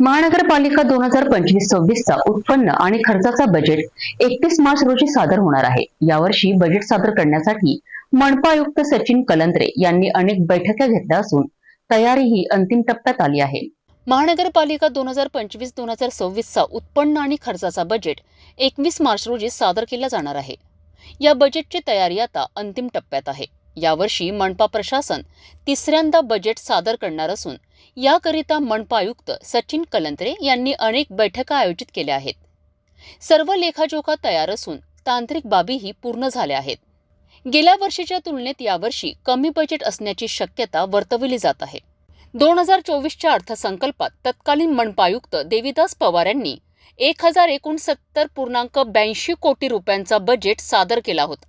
महानगरपालिका दोन हजार पंचवीस सव्वीसचा उत्पन्न आणि खर्चाचा बजेट एकतीस मार्च रोजी सादर होणार आहे. यावर्षी बजेट सादर करण्यासाठी मनपा आयुक्त सचिन कलंत्रे यांनी अनेक बैठका घेतल्या असून तयारी ही अंतिम टप्प्यात आली आहे. महानगरपालिका दोन हजार पंचवीस दोन हजार सव्वीसचा उत्पन्न आणि खर्चाचा बजेट एकवीस मार्च रोजी सादर केला जाणार आहे. या बजेटची तयारी आता अंतिम टप्प्यात आहे. यावर्षी मनपा प्रशासन तिसऱ्यांदा बजेट सादर करणार असून याकरिता मनपा आयुक्त सचिन कलंत्रे यांनी अनेक बैठका आयोजित केल्या आहेत. सर्व लेखाजोखा तयार असून तांत्रिक बाबीही पूर्ण झाल्या आहेत. गेल्या वर्षीच्या तुलनेत यावर्षी कमी बजेट असण्याची शक्यता वर्तविली जात आहे. दोन हजार चोवीसच्या अर्थसंकल्पात तत्कालीन मनपायुक्त देविदास पवार यांनी एक हजार एकोणसत्तर पूर्णांक ब्याऐंशी कोटी रुपयांचा बजेट सादर केला होता.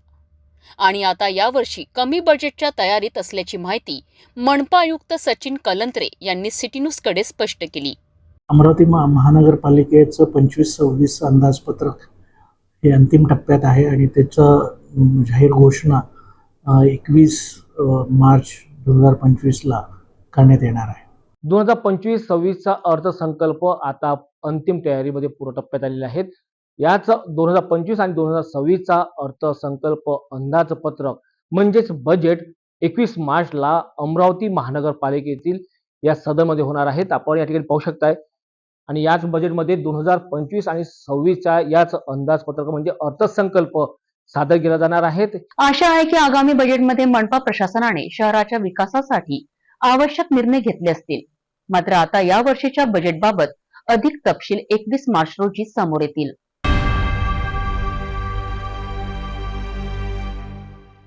आणि आता यावर्षी कमी बजेटच्या तयारीत असल्याची माहिती मनपा आयुक्त सचिन कलंत्रे यांनी सिटी न्यूजकडे स्पष्ट केली. अमरावती महा महानगरपालिकेचं पंचवीस सव्वीस अंदाजपत्रक हे अंतिम टप्प्यात आहे आणि त्याचं जाहीर घोषणा एकवीस मार्च दोन हजार पंचवीसला करण्यात येणार आहे. दोन हजार पंचवीस सव्वीसचा अर्थसंकल्प आता अंतिम तयारीमध्ये पूर्ण टप्प्यात आलेले आहेत. याच दोन हजार पंचवीस आणि दोन हजार सव्वीसचा अर्थसंकल्प अंदाजपत्रक म्हणजेच बजेट एकवीस मार्चला अमरावती महानगरपालिकेतील या सदनमध्ये होणार आहेत. आपण या ठिकाणी पाहू शकताय. आणि याच बजेटमध्ये दोन हजार पंचवीस आणि सव्वीसच्या याच अंदाजपत्रक म्हणजे अर्थसंकल्प सादर केला जाणार आहेत. आशा आहे की आगामी बजेटमध्ये मनपा प्रशासनाने शहराच्या विकासासाठी आवश्यक निर्णय घेतले असतील. मात्र आता या वर्षीच्या बजेटबाबत अधिक तपशील एकवीस मार्च रोजी समोर येतील.